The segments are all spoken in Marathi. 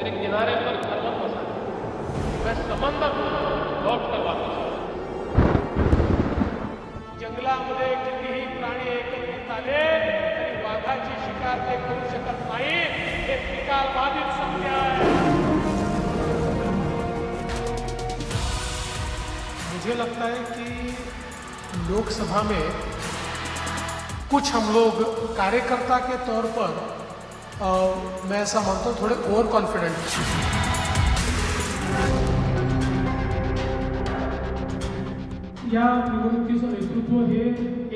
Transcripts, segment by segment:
मेरे किनारे पर घर मत बसा मैं समंदर लौट कर वापस जंगला मुझे जंगलामध्ये कितीही प्राणी एक ताले तरी वाघाची शिकार ते करू शकत एक शिकार बाधित संख्या है। मुझे लगता है कि लोकसभा में कुछ हम लोग कार्यकर्ता के तौर पर मैं ऐसा मानता हूँ, थोड़े ओवर कॉन्फिडेंट या निवडणुकीचं नेतृत्व हे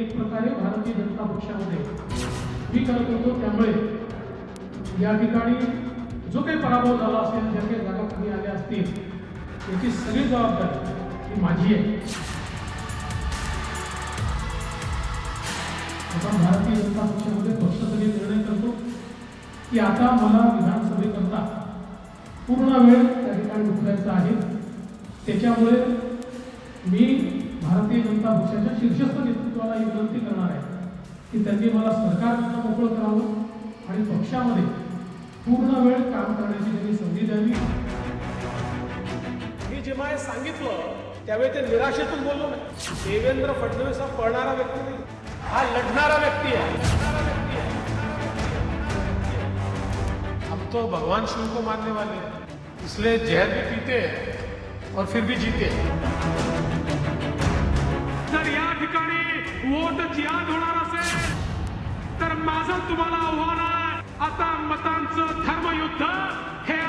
एक प्रकारे भारतीय जनता पक्षामध्ये मी करत होतो त्यामुळे या ठिकाणी जो काही पराभव झाला असेल, ज्या काही जागा कमी आल्या असतील, याची सगळी जबाबदारी ही माझी आहे. आपण भारतीय जनता पक्षामध्ये पक्ष सगळे निर्णय करतो? की आता मला विधानसभेकरता पूर्ण वेळ त्या ठिकाणी उतरायचा आहे. त्याच्यामुळे मी भारतीय जनता पक्षाच्या शीर्षस्थ नेतृत्वाला ही विनंती करणार आहे की त्यांनी मला सरकारकडनं मोकळं करावं आणि पक्षामध्ये पूर्ण वेळ काम करण्याची त्यांनी संधी द्यावी. मी जेव्हा हे सांगितलं त्यावेळी ते निराशेतून बोललो नाही. देवेंद्र फडणवीस हा पळणारा व्यक्ती नाही. हा लढणारा व्यक्ती आहे. तो भगवान शिव को मानने वाले हैं। इसलिए जहर भी पीते हैं और फिर भी जीते हैं। जर या ठिकाणी वोट जिहाद होणार असेल तर माझं तुम्हाला आव्हान आहे. आता मतांचं धर्मयुद्ध हे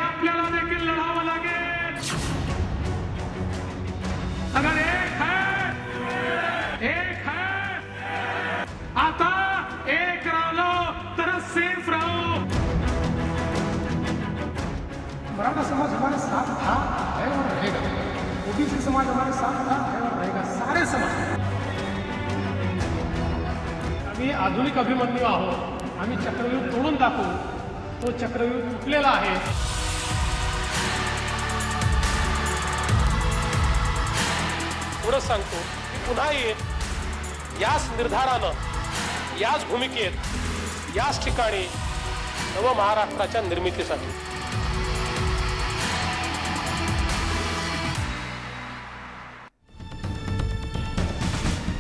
ओबीसी समाज हमारे साथ था है और रहेगा सारे समाज। आम्ही आधुनिक अभिमन्यू आहोत. आम्ही चक्रव्यूह तोडून दाखवू. तो चक्रव्यूह तुटलेला आहे. पुढं सांगतो की पुन्हा येत याच निर्धारानं याच भूमिकेत याच ठिकाणी नव महाराष्ट्राच्या निर्मितीसाठी.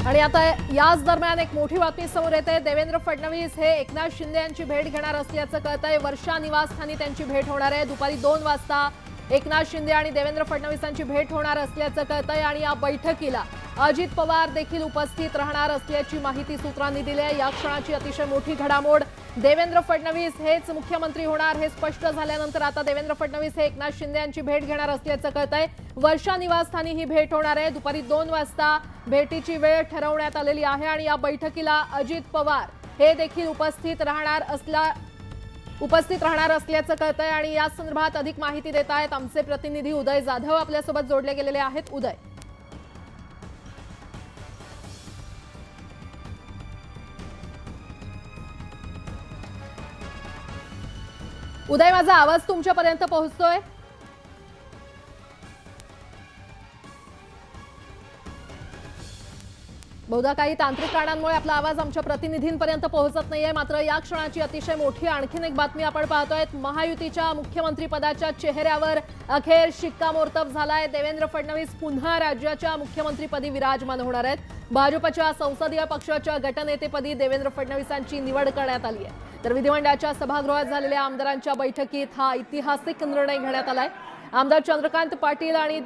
आणि आता याच दरम्यान एक मोठी बातमी समोर येते. देवेंद्र फडणवीस हे एकनाथ शिंदे यांची भेट घेणार असल्याचं कळत आहे वर्षा निवासस्थानी त्यांची भेट होणार आहे. दुपारी दोन वाजता एकनाथ शिंदे आणि देवेंद्र फडणवीसांची भेट होणार असल्याचं कळत आहे आणि या बैठकीला अजित पवार देखील उपस्थित राहणार असल्याची माहिती सूत्रांनी दिली आहे. या क्षणाची अतिशय मोठी घडामोड देवेंद्र फडणवीस हेच मुख्यमंत्री होणार हे स्पष्ट झाल्यानंतर आता देवेंद्र फडणवीस हे एकनाथ शिंदे यांची भेट घेणार असल्याचं कळत आहे वर्षा निवासस्थानी ही भेट होणार आहे. दुपारी दोन वाजता भेटीची वेळ ठरवण्यात आलेली आहे आणि या बैठकीला अजित पवार हे देखील उपस्थित राहणार असला उपस्थित राहणार असल्याचं कळत आहे आणि या संदर्भात अधिक माहिती देत आहेत आमचे प्रतिनिधी उदय जाधव. आपल्यासोबत जोडले गेलेले आहेत. उदय. उदय माझा आवाज तुमच्यापर्यंत पोहोचतोय? बहुधा काही तांत्रिक कारणांमुळे आपला आवाज आमच्या प्रतिनिधींपर्यंत पोहोचत नाहीये. मात्र या क्षणाची अतिशय मोठी आणखीन एक बातमी आपण पाहतोय महायुतीच्या मुख्यमंत्रीपदाच्या चेहऱ्यावर अखेर शिक्कामोर्तब झालाय. देवेंद्र फडणवीस पुन्हा राज्याच्या मुख्यमंत्रीपदी विराजमान होणार आहेत. भाजपच्या संसदीय पक्षाच्या गटनेतेपदी देवेंद्र फडणवीसांची निवड करण्यात आली आहे. तर विधिमंडळाच्या सभागृहात झालेल्या आमदारांच्या बैठकीत हा ऐतिहासिक निर्णय घेण्यात आलाय. आमदार चंद्रकांत पाटील आणि